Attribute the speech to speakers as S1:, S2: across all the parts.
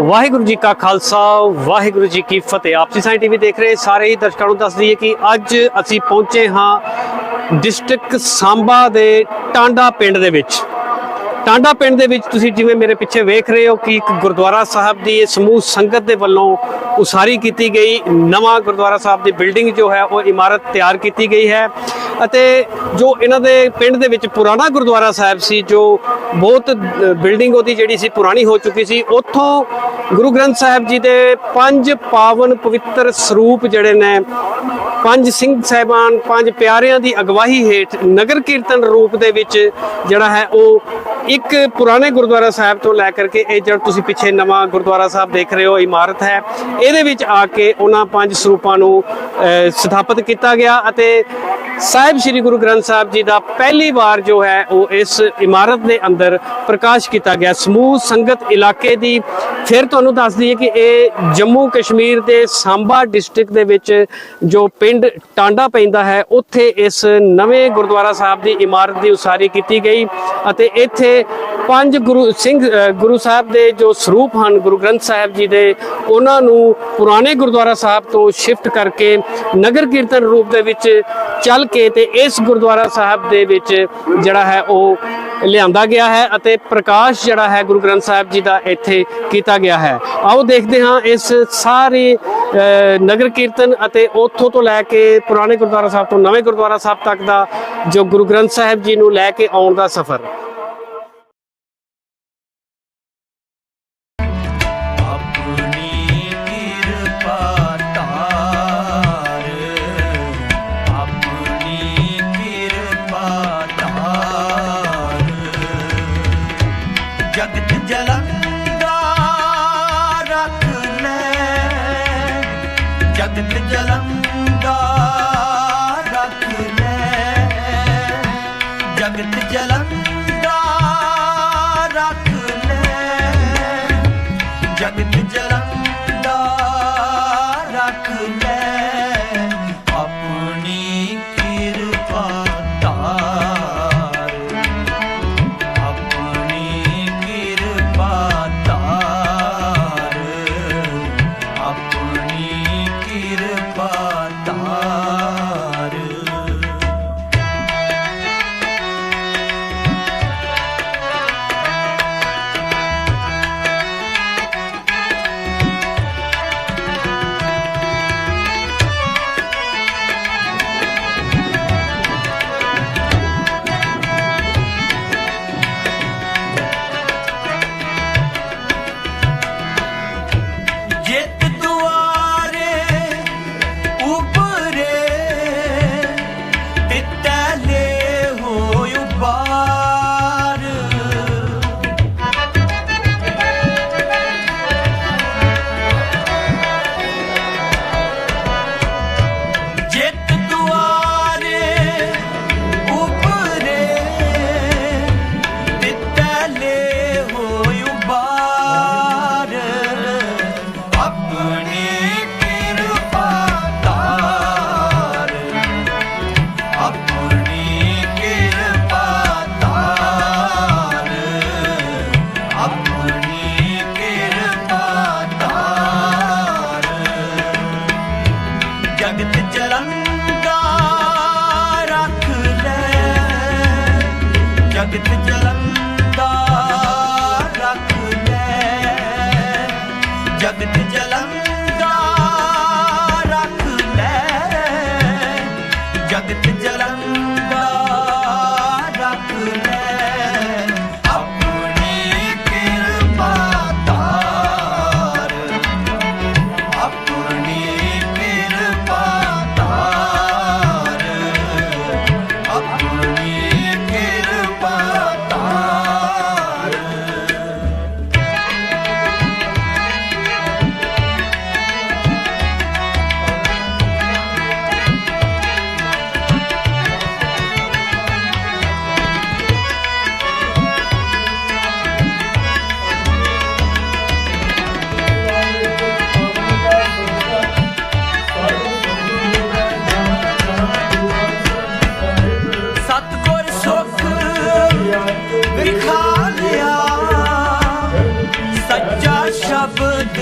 S1: ਵਾਹਿਗੁਰੂ ਜੀ ਕਾ ਖਾਲਸਾ, ਵਾਹਿਗੁਰੂ ਜੀ ਕੀ ਫਤਿਹ। ਆਪਸੀ ਸਾਈ ਟੀਵੀ ਦੇਖ ਰਹੇ ਸਾਰੇ ਹੀ ਦਰਸ਼ਕਾਂ ਨੂੰ ਦੱਸ ਦਈਏ ਕਿ ਅੱਜ ਅਸੀਂ ਪਹੁੰਚੇ ਹਾਂ ਡਿਸਟ੍ਰਿਕਟ ਸਾਂਬਾ ਦੇ ਟਾਂਡਾ ਪਿੰਡ ਦੇ ਵਿੱਚ। ਟਾਂਡਾ ਪਿੰਡ ਦੇ ਵਿੱਚ ਤੁਸੀਂ ਜਿਵੇਂ ਮੇਰੇ ਪਿੱਛੇ ਵੇਖ ਰਹੇ ਹੋ ਕਿ ਇੱਕ ਗੁਰਦੁਆਰਾ ਸਾਹਿਬ ਦੀ ਇਹ ਸਮੂਹ ਸੰਗਤ ਦੇ ਵੱਲੋਂ ਉਸਾਰੀ ਕੀਤੀ ਗਈ। ਨਵਾਂ ਗੁਰਦੁਆਰਾ ਸਾਹਿਬ ਦੀ ਬਿਲਡਿੰਗ ਜੋ ਹੈ, ਉਹ ਇਮਾਰਤ ਤਿਆਰ ਕੀਤੀ ਗਈ ਹੈ। ਅਤੇ ਜੋ ਇਹਨਾਂ ਦੇ ਪਿੰਡ ਦੇ ਵਿੱਚ ਪੁਰਾਣਾ ਗੁਰਦੁਆਰਾ ਸਾਹਿਬ ਸੀ, ਜੋ ਬਹੁਤ ਬਿਲਡਿੰਗ ਉਹਦੀ ਜਿਹੜੀ ਸੀ ਪੁਰਾਣੀ ਹੋ ਚੁੱਕੀ ਸੀ, ਉੱਥੋਂ ਗੁਰੂ ਗ੍ਰੰਥ ਸਾਹਿਬ ਜੀ ਦੇ ਪੰਜ ਪਾਵਨ ਪਵਿੱਤਰ ਸਰੂਪ ਜਿਹੜੇ ਨੇ, ਪੰਜ ਸਿੰਘ ਸਾਹਿਬਾਨ, ਪੰਜ ਪਿਆਰਿਆਂ ਦੀ ਅਗਵਾਈ ਹੇਠ ਨਗਰ ਕੀਰਤਨ ਰੂਪ ਦੇ ਵਿੱਚ ਜਿਹੜਾ ਹੈ ਉਹ ਇੱਕ ਪੁਰਾਣੇ ਗੁਰਦੁਆਰਾ ਸਾਹਿਬ ਤੋਂ ਲੈ ਕਰਕੇ ਇਹ ਜਿਹੜਾ ਤੁਸੀਂ ਪਿੱਛੇ ਨਵਾਂ ਗੁਰਦੁਆਰਾ ਸਾਹਿਬ ਦੇਖ ਰਹੇ ਹੋ, ਇਮਾਰਤ ਹੈ। ਇਹਦੇ ਵਿੱਚ ਆ ਕੇ ਉਹਨਾਂ ਪੰਜ ਸਰੂਪਾਂ ਨੂੰ ਸਥਾਪਿਤ ਕੀਤਾ ਗਿਆ ਅਤੇ ਸਾਹਿਬ ਸ੍ਰੀ ਗੁਰੂ ਗ੍ਰੰਥ ਸਾਹਿਬ ਜੀ ਦਾ ਪਹਿਲੀ ਵਾਰ ਜੋ ਹੈ ਉਹ ਇਸ ਇਮਾਰਤ ਦੇ ਅੰਦਰ ਪ੍ਰਕਾਸ਼ ਕੀਤਾ ਗਿਆ। ਸਮੂਹ ਸੰਗਤ ਇਲਾਕੇ ਦੀ, ਫਿਰ ਤੁਹਾਨੂੰ ਦੱਸ ਦਈਏ ਕਿ ਇਹ ਜੰਮੂ ਕਸ਼ਮੀਰ ਦੇ ਸਾਂਬਾ ਡਿਸਟ੍ਰਿਕਟ ਦੇ ਵਿੱਚ ਜੋ ਪਿੰਡ ਟਾਂਡਾ ਪੈਂਦਾ ਹੈ, ਉੱਥੇ ਇਸ ਨਵੇਂ ਗੁਰਦੁਆਰਾ ਸਾਹਿਬ ਦੀ ਇਮਾਰਤ ਦੀ ਉਸਾਰੀ ਕੀਤੀ ਗਈ ਅਤੇ ਇੱਥੇ ਪੰਜ ਗੁਰੂ ਸਿੰਘ ਗੁਰੂ ਸਾਹਿਬ ਦੇ ਜੋ ਸਰੂਪ ਹਨ ਗੁਰੂ ਗ੍ਰੰਥ ਸਾਹਿਬ ਜੀ ਦੇ ਉਹਨਾਂ ਨੂੰ ਪੁਰਾਣੇ ਗੁਰਦੁਆਰਾ ਸਾਹਿਬ ਤੋਂ ਸ਼ਿਫਟ ਕਰਕੇ ਨਗਰ ਕੀਰਤਨ ਰੂਪ ਦੇ ਵਿੱਚ ਚੱਲ ਕੇ ਤੇ ਇਸ ਗੁਰਦੁਆਰਾ ਸਾਹਿਬ ਦੇ ਵਿੱਚ ਜਿਹੜਾ ਹੈ ਉਹ ਲਿਆਂਦਾ ਗਿਆ ਹੈ ਅਤੇ ਪ੍ਰਕਾਸ਼ ਜਿਹੜਾ ਹੈ ਗੁਰੂ ਗ੍ਰੰਥ ਸਾਹਿਬ ਜੀ ਦਾ ਇੱਥੇ ਕੀਤਾ ਗਿਆ ਹੈ। ਆਓ ਦੇਖਦੇ ਹਾਂ ਇਸ ਸਾਰੇ ਅ, ਨਗਰ ਕੀਰਤਨ ਅਤੇ ਉੱਥੋਂ ਤੋਂ ਲੈ ਕੇ ਪੁਰਾਣੇ ਗੁਰਦੁਆਰਾ ਸਾਹਿਬ ਤੋਂ ਨਵੇਂ ਗੁਰਦੁਆਰਾ ਸਾਹਿਬ ਤੱਕ ਦਾ ਜੋ ਗੁਰੂ ਗ੍ਰੰਥ ਸਾਹਿਬ ਜੀ ਨੂੰ ਲੈ ਕੇ ਆਉਣ ਦਾ ਸਫ਼ਰ।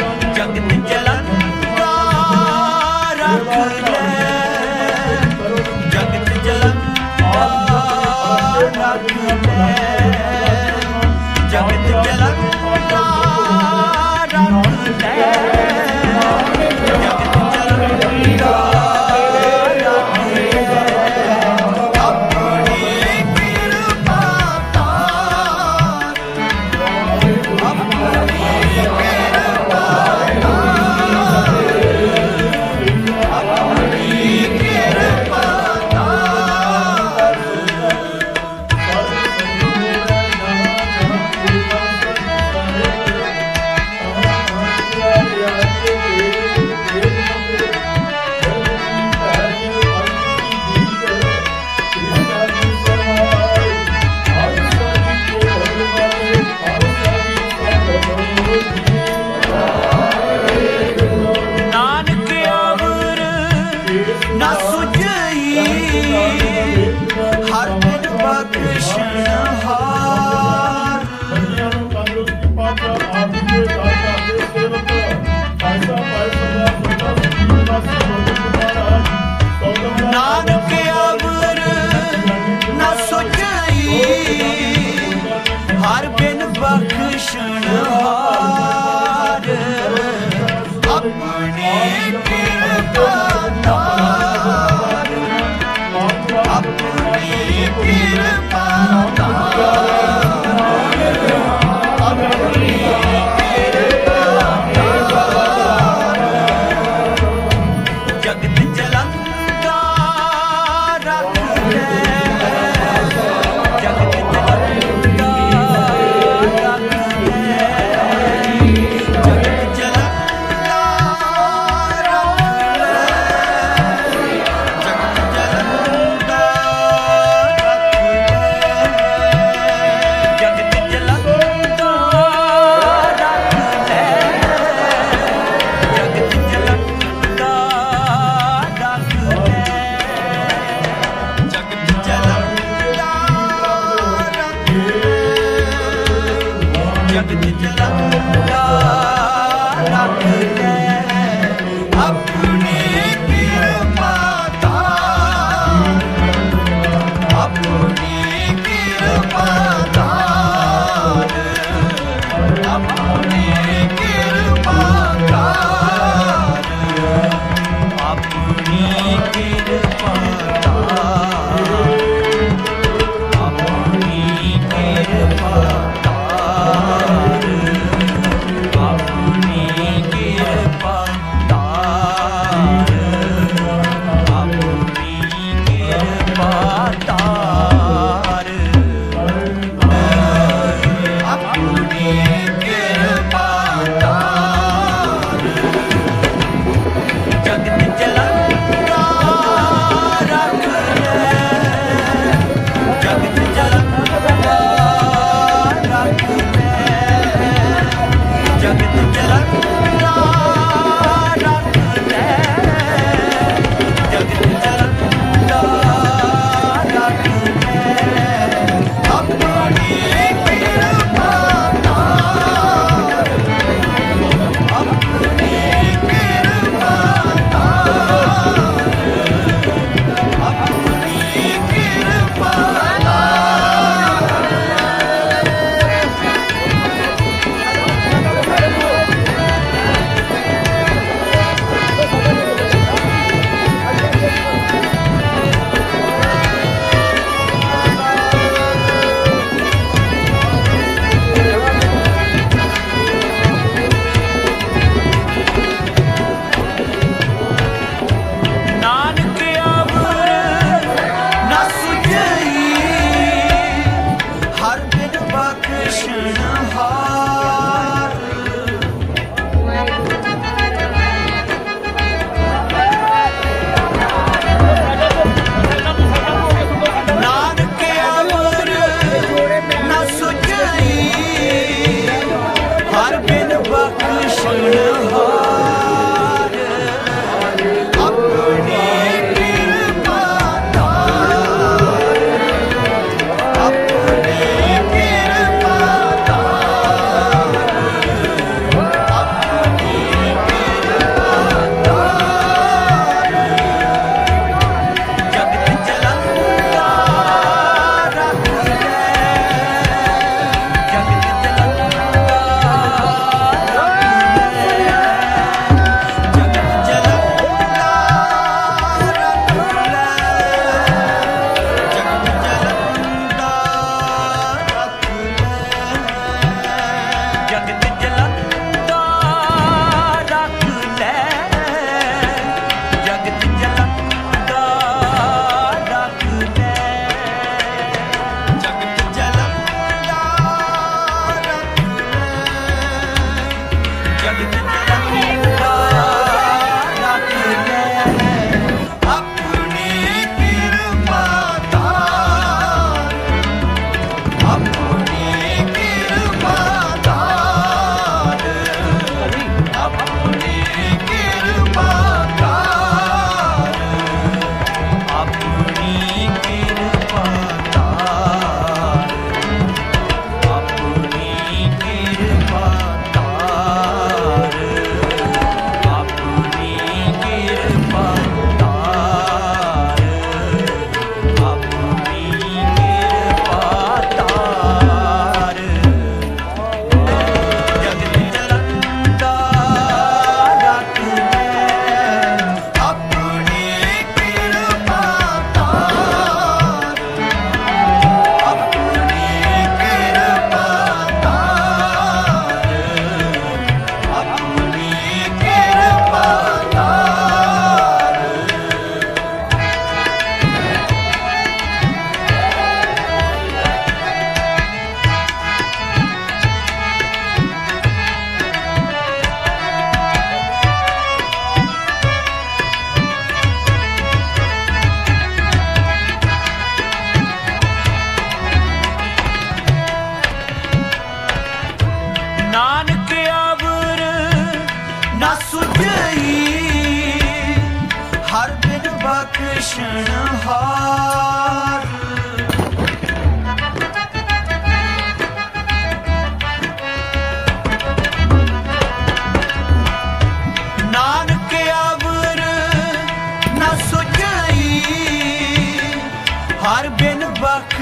S1: long ਨਾਨਕ ਅਵਰ ਨਾ ਸੁਝਈ ਹਰ ਬਿਨ ਬਖਸ਼ਣ ਹਾਰ। ਆਪਣੀ ਕਿਰਪਾ ਨਾਲ। ਆਪਣੀ ਕਿਰਪਾ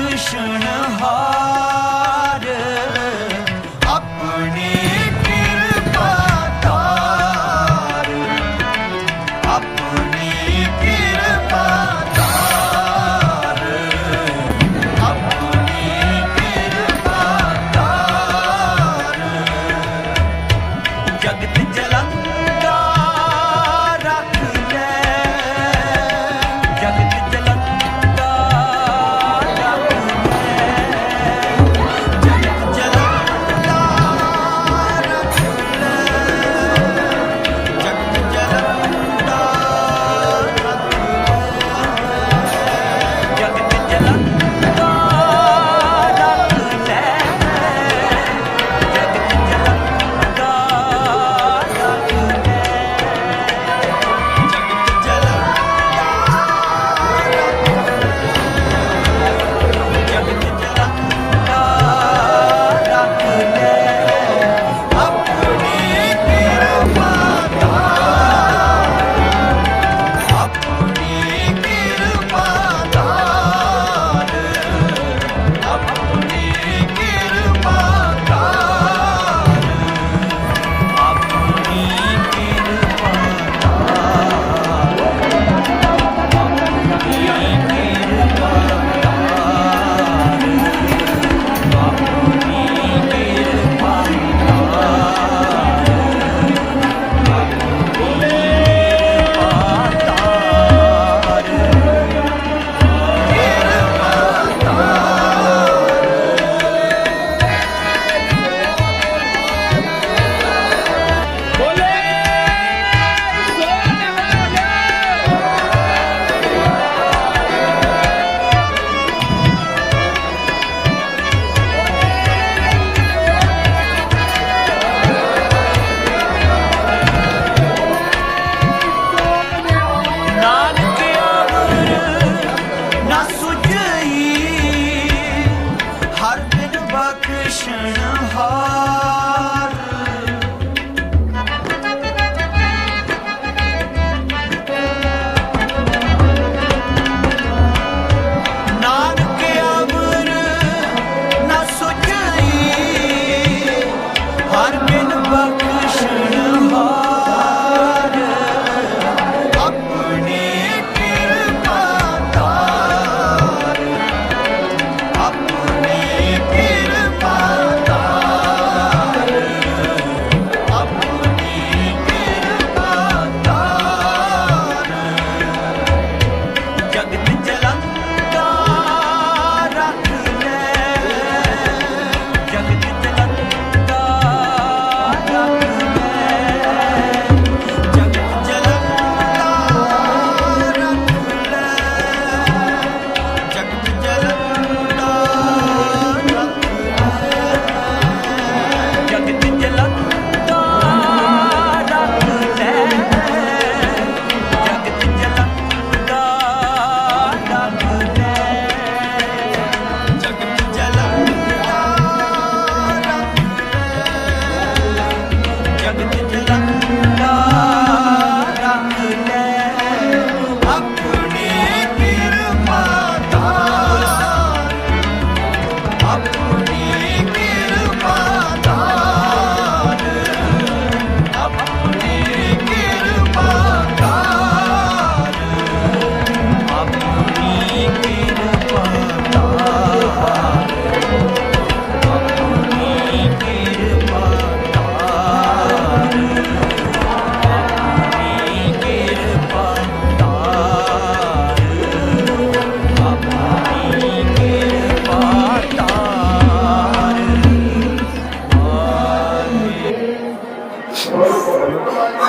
S1: wishing her heart.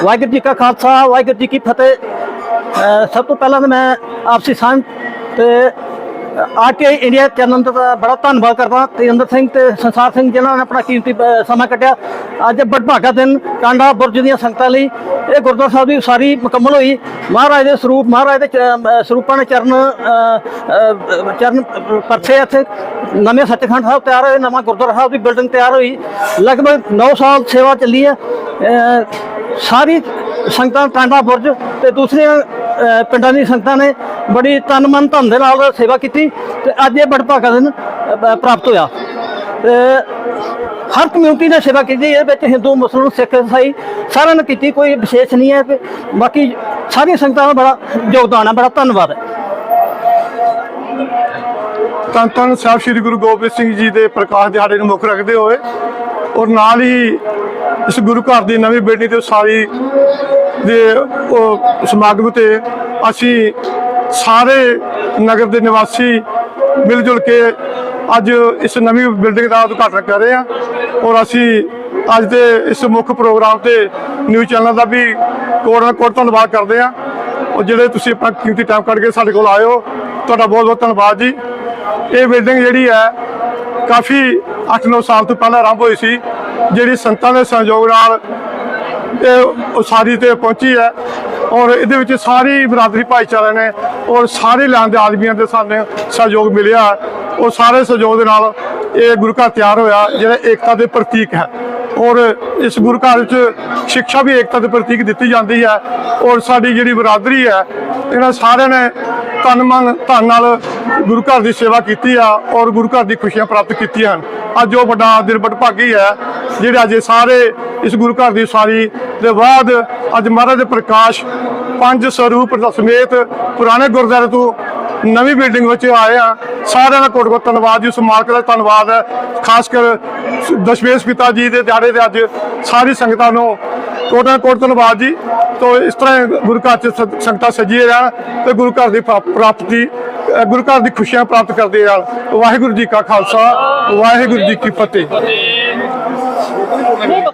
S2: Waheguru ji ਕਾ ਖਾਲਸਾ, ਵਾਹਿਗੁਰੂ ਜੀ ਕੀ ਫਤਿਹ। ਸਭ ਤੋਂ ਪਹਿਲਾਂ ਤਾਂ ਮੈਂ ਆਪਸੀ ਸਾਂਝ ਤੇ ਆਰਟੀਆਈ ਇੰਡੀਆ ਚੈਨਲ ਦਾ ਬੜਾ ਧੰਨਵਾਦ ਕਰਦਾ। ਤੇਜਿੰਦਰ ਸਿੰਘ ਤੇ ਸੰਸਾਰ ਸਿੰਘ ਜਿਨ੍ਹਾਂ ਨੇ ਆਪਣਾ ਕੀਮਤੀ ਸਮਾਂ ਕੱਢਿਆ। ਅੱਜ ਬੜਭਾਗਾ ਦਿਨ ਟਾਂਡਾ ਬੁਰਜ ਦੀਆਂ ਸੰਗਤਾਂ ਲਈ। ਇਹ ਗੁਰਦੁਆਰਾ ਸਾਹਿਬ ਦੀ ਸਾਰੀ ਮੁਕੰਮਲ ਹੋਈ। ਮਹਾਰਾਜ ਦੇ ਸਰੂਪ, ਮਹਾਰਾਜ ਦੇ ਸਰੂਪਾਂ ਦੇ ਚਰਨ ਚਰਨ ਪਰਥੇ ਇੱਥੇ। ਨਵੇਂ ਸੱਚਖੰਡ ਸਾਹਿਬ ਤਿਆਰ ਹੋਏ, ਨਵਾਂ ਗੁਰਦੁਆਰਾ ਸਾਹਿਬ ਦੀ ਬਿਲਡਿੰਗ ਤਿਆਰ ਹੋਈ। ਲਗਭਗ 9 ਸਾਲ ਸੇਵਾ ਚੱਲੀ ਹੈ। ਸਾਰੀ ਸੰਗਤਾਂ ਟਾਂਡਾ ਬੁਰਜ ਤੇ ਦੂਸਰੀਆਂ ਪਿੰਡਾਂ ਦੀ ਸੰਗਤਾਂ ਨੇ ਬੜੀ ਤਨ ਮਨ ਧਨ ਦੇ ਨਾਲ ਸੇਵਾ ਕੀਤੀ ਤੇ ਅੱਜ ਇਹ ਬੜਭਾਗਾ ਦਿਨ ਪ੍ਰਾਪਤ ਹੋਇਆ। ਤੇ ਹਰ ਕਮਿਊਨਿਟੀ ਨੇ ਸੇਵਾ ਕੀਤੀ, ਇਹਦੇ ਵਿੱਚ ਹਿੰਦੂ, ਮੁਸਲਮਾਨ, ਸਿੱਖ ਇਸਾਈ ਸਾਰਿਆਂ ਨੇ ਕੀਤੀ, ਕੋਈ ਵਿਸ਼ੇਸ਼ ਨਹੀਂ ਹੈ। ਕਿ ਬਾਕੀ ਸਾਰੀਆਂ ਸੰਗਤਾਂ ਦਾ ਬੜਾ ਯੋਗਦਾਨ ਹੈ, ਬੜਾ ਧੰਨਵਾਦ ਹੈ।
S3: ਧੰਨ ਧੰਨ ਸਾਹਿਬ ਸ੍ਰੀ ਗੁਰੂ ਗੋਬਿੰਦ ਸਿੰਘ ਜੀ ਦੇ ਪ੍ਰਕਾਸ਼ ਦਿਹਾੜੇ ਨੂੰ ਮੁੱਖ ਰੱਖਦੇ ਹੋਏ ਔਰ ਨਾਲ ਹੀ ਇਸ ਗੁਰੂ ਘਰ ਦੀ ਨਵੀਂ ਬਿਲਡਿੰਗ ਤੇ ਸਾਰੀ ਦੇ, ਉਹ ਸਮਾਗਮ ਤੇ ਅਸੀਂ ਸਾਰੇ ਨਗਰ ਦੇ ਨਿਵਾਸੀ ਮਿਲ ਜੁਲ ਕੇ ਅੱਜ ਇਸ ਨਵੀਂ ਬਿਲਡਿੰਗ ਦਾ ਉਦਘਾਟਨ ਕਰ ਰਹੇ ਹਾਂ ਔਰ ਅਸੀਂ ਅੱਜ ਦੇ ਇਸ ਮੁੱਖ ਪ੍ਰੋਗਰਾਮ ਤੇ ਨਿਊਜ਼ ਚੈਨਲ ਦਾ ਵੀ ਕੋਟ ਨਾਲ ਕੋਟ ਧੰਨਵਾਦ ਕਰਦੇ ਹਾਂ। ਔਰ ਜਿਹੜੇ ਤੁਸੀਂ ਆਪਣਾ ਕੀਮਤੀ ਟਾਈਮ ਕੱਢ ਕੇ ਸਾਡੇ ਕੋਲ ਆਏ ਹੋ ਤੁਹਾਡਾ ਬਹੁਤ ਬਹੁਤ ਧੰਨਵਾਦ ਜੀ। ਇਹ ਬਿਲਡਿੰਗ ਜਿਹੜੀ ਹੈ, ਕਾਫੀ 8-9 ਸਾਲ ਤੋਂ ਪਹਿਲਾਂ ਆਰੰਭ ਹੋਈ ਸੀ, ਜਿਹੜੀ ਸੰਤਾਂ ਦੇ ਸਹਿਯੋਗ ਨਾਲ ਇਹ ਉਸਾਰੀ ਤੇ ਪਹੁੰਚੀ ਹੈ। ਔਰ ਇਹਦੇ ਵਿੱਚ ਸਾਰੀ ਬਰਾਦਰੀ ਭਾਈਚਾਰੇ ਨੇ ਔਰ ਸਾਰੇ ਲੈਣ ਦੇ ਆਦਮੀਆਂ ਦੇ ਸਾਨੂੰ ਸਹਿਯੋਗ ਮਿਲਿਆ। ਉਹ ਸਾਰੇ ਸਹਿਯੋਗ ਦੇ ਨਾਲ ਇਹ ਗੁਰੂ ਘਰ ਤਿਆਰ ਹੋਇਆ, ਜਿਹੜਾ ਏਕਤਾ ਦੇ ਪ੍ਰਤੀਕ ਹੈ। ਔਰ ਇਸ ਗੁਰੂ ਘਰ ਵਿੱਚ ਸਿੱਖਿਆ ਵੀ ਏਕਤਾ ਦੇ ਪ੍ਰਤੀਕ ਦਿੱਤੀ ਜਾਂਦੀ ਹੈ। ਔਰ ਸਾਡੀ ਜਿਹੜੀ ਬਰਾਦਰੀ ਹੈ, ਇਹਨਾਂ ਸਾਰਿਆਂ ਨੇ ਤਨ ਮਨ ਧਨ ਨਾਲ ਗੁਰੂ ਘਰ ਦੀ ਸੇਵਾ ਕੀਤੀ ਆ ਔਰ ਗੁਰੂ ਘਰ ਦੀ ਖੁਸ਼ੀਆਂ ਪ੍ਰਾਪਤ ਕੀਤੀਆਂ ਹਨ। ਅੱਜ ਉਹ ਵੱਡਾ ਦਿਨ ਭਾਗੀ ਹੈ, ਜਿਹੜੇ ਅੱਜ ਸਾਰੇ ਇਸ ਗੁਰੂ ਘਰ ਦੀ ਉਸਾਰੀ ਦੇ ਬਾਅਦ ਅੱਜ ਮਹਾਰਾਜ ਦੇ ਪ੍ਰਕਾਸ਼ ਪੰਜ ਸਰੂਪ ਸਮੇਤ ਪੁਰਾਣੇ ਗੁਰਦੁਆਰੇ ਤੋਂ ਨਵੀਂ ਬਿਲਡਿੰਗ ਵਿੱਚ ਆਏ ਆ। ਸਾਰਿਆਂ ਦਾ ਕੋਟ ਕੋਟ ਧੰਨਵਾਦ ਜੀ, ਉਸ ਮਾਲਕ ਦਾ ਧੰਨਵਾਦ ਹੈ। ਖਾਸ ਕਰ ਦਸ਼ਮੇਸ਼ ਪਿਤਾ ਜੀ ਦੇ ਦਿਹਾੜੇ ਦੇ ਅੱਜ ਸਾਰੀ ਸੰਗਤਾਂ ਨੂੰ ਕੋਟਾ ਕੋਟ ਧੰਨਵਾਦ ਜੀ। ਤੋਂ ਇਸ ਤਰ੍ਹਾਂ ਗੁਰੂ ਘਰ ਚ ਸ- ਸੰਗਤਾਂ ਸਜੀਏ ਰਹਿਣ ਤੇ ਗੁਰੂ ਘਰ ਦੀ ਪ੍ਰਾ- ਪ੍ਰਾਪਤੀ ਗੁਰੂ ਘਰ ਦੀ ਖੁਸ਼ੀਆਂ ਪ੍ਰਾਪਤ ਕਰਦੇ ਰਹਿਣ। ਵਾਹਿਗੁਰੂ ਜੀ ਕਾ ਖਾਲਸਾ, ਵਾਹਿਗੁਰੂ ਜੀ ਕੀ ਫਤਿਹ।